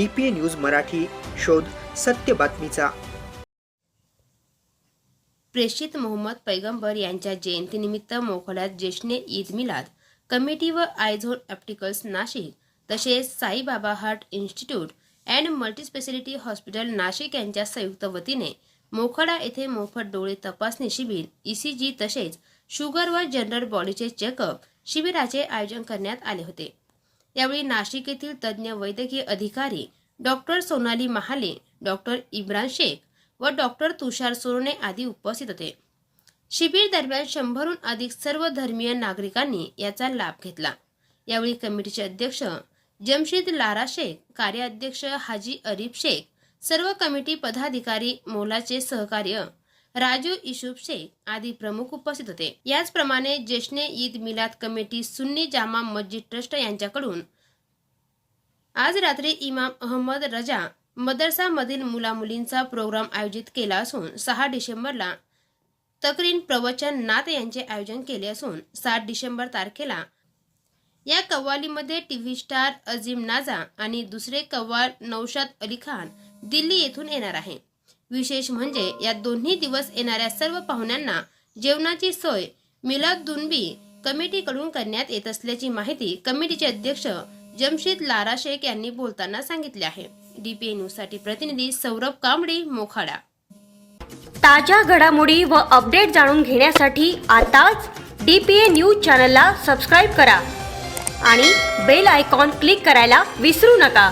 DPA news Marathi शोध सत्य बातमीचा. प्रेषित मोहम्मद पैगंबर यांच्या जयंतीनिमित्त मोखाड्यात जेष्णे ईद मिलाद. कमिटी व आयझोन ऑप्टिकल्स नाशिक तसेच Saibaba heart institute and multispeciality hospital Nashik यांच्या संयुक्त वतीने मोखडा येथे मोफत डोळे तपासणी शिबिर ईसीजी तसेच शुगर व जनरल बॉडीचे चेकअप शिबिराचे आयोजन करण्यात आले होते. यावेळी नाशिक येथील तज्ज्ञ वैद्यकीय अधिकारी डॉक्टर सोनाली महाले डॉक्टर इम्रान शेख व डॉक्टर तुषार सोरणे आदी उपस्थित होते. शिबिर दरम्यान शंभरहून अधिक सर्व धर्मीय नागरिकांनी याचा लाभ घेतला. यावेळी कमिटीचे अध्यक्ष जमशीद लारा शेख कार्याध्यक्ष हाजी अरीफ शेख सर्व कमिटी पदाधिकारी मोलाचे सहकार्य राजू इशुब शेख आदी प्रमुख उपस्थित होते. याचप्रमाणे जेष्णे ईद मिलाद कमिटी सुन्नी जामा मस्जिद ट्रस्ट यांच्याकडून आज रात्री इमाम अहमद रजा मदरसामधील मुलामुलींचा प्रोग्राम आयोजित केला असून सहा डिसेंबरला तकरीन प्रवचन नाथ यांचे आयोजन केले असून सात डिसेंबर तारखेला या कव्वालीमध्ये टीव्ही स्टार अजीम नाजा आणि दुसरे कव्वाल नौशाद अली खान दिल्ली येथून येणार आहे. विशेष म्हणजे या दोन्ही दिवस येणाऱ्या सर्व पाहुण्यांना जेवणाची सोय मिलाद दुनबी कमिटीकडून करण्यात येत असल्याची माहिती कमिटीचे अध्यक्ष जमशीद लारा शेख यांनी बोलताना सांगितले आहे. डीपीए न्यूजसाठी प्रतिनिधी सौरभ कांबळे मोखाडा. ताज्या घडामोडी व अपडेट जाणून घेण्यासाठी आताच डी पी ए न्यूज चॅनलला सबस्क्राईब करा आणि बेल आयकॉन क्लिक करायला विसरू नका.